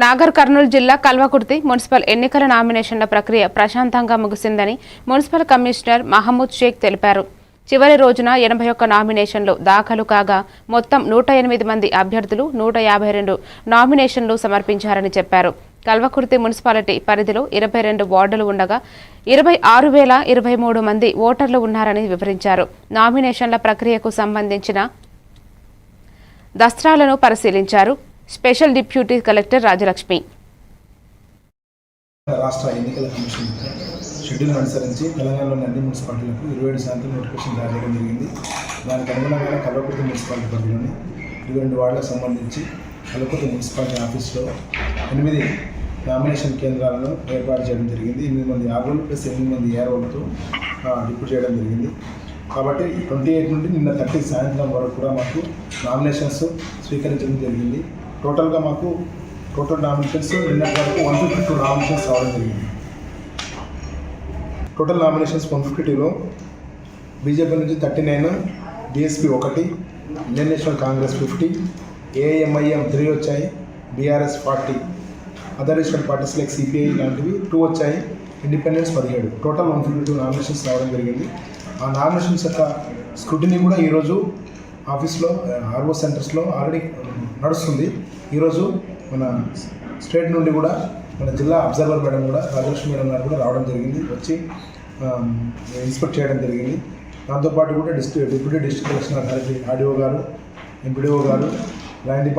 నాగర్ కర్నూలు జిల్లా కల్వకుర్తి మున్సిపల్ ఎన్నికల నామినేషన్ల ప్రక్రియ ప్రశాంతంగా ముగిసిందని మున్సిపల్ కమిషనర్ మహమూద్ షేక్ తెలిపారు. చివరి రోజున ఎనభై ఒక్క నామినేషన్లు దాఖలు కాగా మొత్తం నూట ఎనిమిది మంది అభ్యర్థులు నూట యాభై రెండు నామినేషన్లు సమర్పించారని చెప్పారు. కల్వకుర్తి మున్సిపాలిటీ పరిధిలో ఇరవై రెండు వార్డులు ఉండగా ఇరవై ఆరు వేల ఇరవై మూడు మంది ఓటర్లు ఉన్నారని వివరించారు. నామినేషన్ల ప్రక్రియకు సంబంధించిన దస్త్రాలను పరిశీలించారు. Special deputy collector Rajalakshmi. రాష్ట్ర ఎన్నికల కమిషన్ షెడ్యూల్ అనుసరించి తెలంగాణలోని అన్ని మున్సిపాలిటీలకు ఇరవై ఏడు శాతం నోటిఫికేషన్ జారీ చేయడం జరిగింది. దానికి అనుగుణంగా కల్వకుర్తి మున్సిపాలిటీ పరిధిలోని ఇరవై రెండు వార్డులకు సంబంధించి కల్వకుర్తి మున్సిపాలిటీ ఆఫీస్లో ఎనిమిది నామినేషన్ కేంద్రాలను ఏర్పాటు చేయడం జరిగింది. ఎనిమిది మంది ఆర్ఓలు ప్లస్ ఎనిమిది మంది ఏఆర్ఓలతో డిప్యూట్ చేయడం జరిగింది. కాబట్టి ట్వంటీ ఎయిట్ నుండి నిన్న థర్టీ సాయంత్రం వరకు కూడా మాకు నామినేషన్స్ స్వీకరించడం జరిగింది. టోటల్గా మాకు టోటల్ నామినేషన్స్ నిన్నటి వరకు వన్ ఫిఫ్టీ టూ నామినేషన్స్ రావడం జరిగింది. టోటల్ నామినేషన్స్ వన్ ఫిఫ్టీ టూలో బీజేపీ నుంచి థర్టీ నైన్ బీఎస్పీ ఒకటి Indian National Congress fifty AIMIM three వచ్చాయి BRS forty. Other national parties like CPI లాంటివి టూ వచ్చాయి ఇండిపెండెన్స్ పదిహేడు. Total one fifty two nominations రావడం జరిగింది. ఆ నామినేషన్స్ యొక్క స్క్రూటినీ కూడా ఈరోజు ఆఫీస్లో ఆర్ఓ సెంటర్స్లో ఆల్రెడీ నడుస్తుంది. ఈరోజు మన స్టేట్ నుండి కూడా మన జిల్లా అబ్జర్వర్ మేడం కూడా రాజలక్ష్మి మేడం గారు కూడా రావడం జరిగింది. వచ్చి ఇన్స్పెక్ట్ చేయడం జరిగింది. దాంతోపాటు కూడా district deputy district collection authority RDO గారు ఎంపీడీఓ గారు ల్యాండ్ డిపార్ట్మెంట్